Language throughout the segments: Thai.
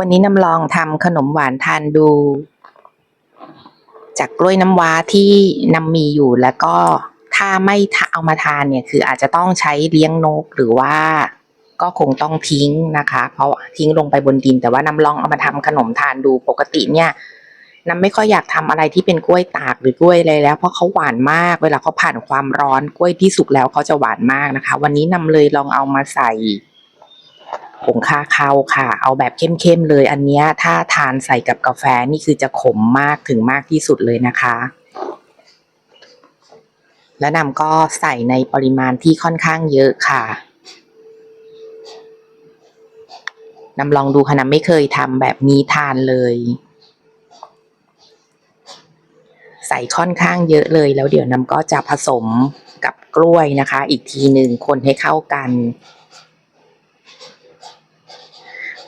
วันนี้นำลองทำขนมหวานทานดู จากกล้วยน้ำว้าที่นำมีอยู่แล้วก็ถ้าไม่เอามาทานเนี่ยคืออาจจะต้องใช้เลี้ยงนกหรือว่าก็คงต้องทิ้งนะคะ เพราะทิ้งลงไปบนดิน แต่ว่านำลองเอามาทำขนมทานดูปกติเนี่ยน้ำไม่ค่อยอยากทำอะไรที่เป็นกล้วยตากหรือกล้วยอะไรแล้ว เพราะเขาหวานมาก เวลาเขาผ่านความร้อนกล้วยที่สุกแล้วเขาจะหวานมากนะคะ วันนี้นำเลยลองเอามาใส่ ผงคาคาวค่ะ เอาแบบเข้มๆเลย อันนี้ถ้าทานใส่กับกาแฟนี่คือจะขมมากถึงมากที่สุดเลยนะคะ และนำก็ใส่ในปริมาณที่ค่อนข้างเยอะค่ะนำลองดูค่ะนำไม่เคยทำแบบนี้ทานเลย ใส่ค่อนข้างเยอะเลยแล้วเดี๋ยวนำก็จะผสมกับกล้วยนะคะ อีกทีหนึ่งคนให้เข้ากัน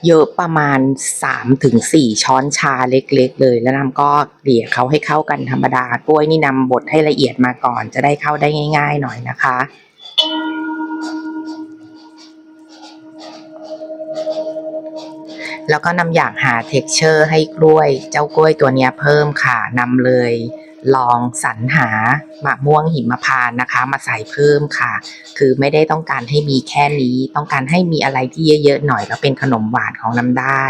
เยอะประมาณ3ถึง4ช้อนชาเล็กๆ เลย แล้วน้ำก็เกลี่ยเขาให้เข้ากันธรรมดากล้วยนี่นำบดให้ละเอียดมาก่อนจะได้เข้าได้ง่าย ๆ หน่อยนะคะ แล้วก็นำอยากหาเท็กเจอร์ให้กล้วย เจ้ากล้วยตัวนี้เพิ่มค่ะนำเลย ลองสรรหามะม่วงหิมพานนะคะ มาใส่เพิ่มค่ะ คือไม่ได้ต้องการให้มีแค่นี้ ต้องการให้มีอะไรที่เยอะๆหน่อยแล้วเป็นขนมหวานของน้ำได้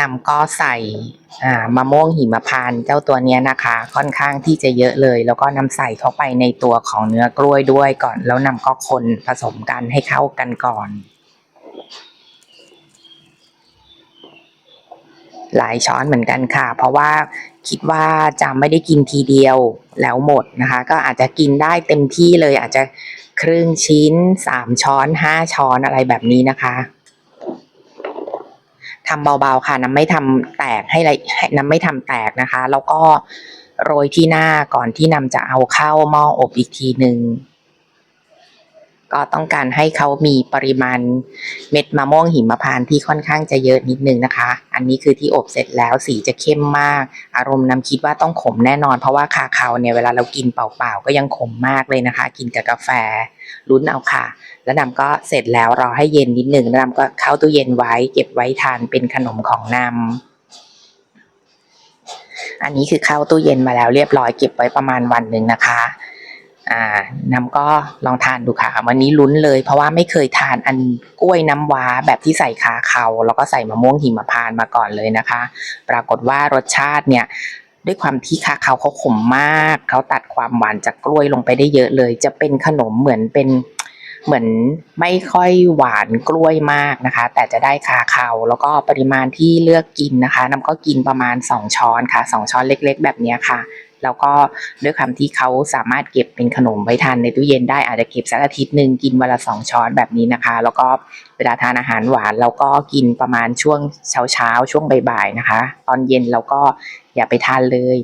นำก็ใส่มะม่วงหิมพานต์เจ้าตัวนี้นะคะ ค่อนข้างที่จะเยอะเลย แล้วก็นำใส่เข้าไปในตัวของเนื้อกล้วยด้วยก่อน แล้วนำก็คนผสมกันให้เข้ากันก่อน หลายช้อนเหมือนกันค่ะ เพราะว่าคิดว่าจะไม่ได้กินทีเดียวแล้วหมดนะคะ ก็อาจจะกินได้เต็มที่เลยอาจจะครึ่งชิ้นสามช้อนห้าช้อนอะไรแบบนี้นะคะ ทำเบาๆค่ะน้ำไม่ทำแตกให้ละให้น้ำไม่ทำแตกนะคะ แล้วก็โรยที่หน้าก่อนที่นำจะเอาเข้าหม้ออบอีกทีหนึ่ง ก็ต้องการให้เขามีปริมาณเม็ดมะม่วงหิมพานต์ที่ค่อนข้างจะเยอะนิดนึงนะคะ อันนี้คือที่อบเสร็จแล้วสีจะเข้มมาก อารมณ์น้ำคิดว่าต้องขมแน่นอน เพราะว่าคาคาวเนี่ยเวลาเรากินเปล่าๆก็ยังขมมากเลยนะคะ กินกับกาแฟลุ้นเอาค่ะ แล้วนำก็เสร็จแล้วรอให้เย็นนิดนึงแล้วนำก็เข้าตู้เย็นไว้ เก็บไว้ทานเป็นขนมของนำอันนี้คือเข้าตู้เย็นมาแล้วเรียบร้อยเก็บไว้ประมาณวันหนึ่งนะคะ อ่านำก็ลองทานดูค่ะ วันนี้ลุ้นเลย เพราะว่าไม่เคยทานอันกล้วยน้ำว้าแบบที่ใส่คาเขาแล้วก็ใส่มะม่วงหิมพานมาก่อนเลยนะคะ ปรากฏว่ารสชาติเนี่ยด้วยความที่คาเขาเขาขมมาก เขาตัดความหวานจากกล้วยลงไปได้เยอะเลย จะเป็นขนมเหมือนเป็นเหมือนไม่ค่อยหวานกล้วยมากนะคะ แต่จะได้คาเขาแล้วก็ปริมาณที่เลือกกินนะคะน้ำก็กินประมาณ 2 ช้อนค่ะ 2 ช้อนเล็ก ๆ แบบนี้ค่ะ แล้วก็ด้วยความที่เขาสามารถเก็บเป็นขนมไว้ทานในตู้เย็นได้อาจจะเก็บสักอาทิตย์หนึ่งกินวันละสองช้อนแบบนี้นะคะ แล้วก็เวลาทานอาหารหวานเราก็กินประมาณช่วงเช้าๆช่วงบ่ายๆนะคะ ตอนเย็นเราก็อย่าไปทานเลย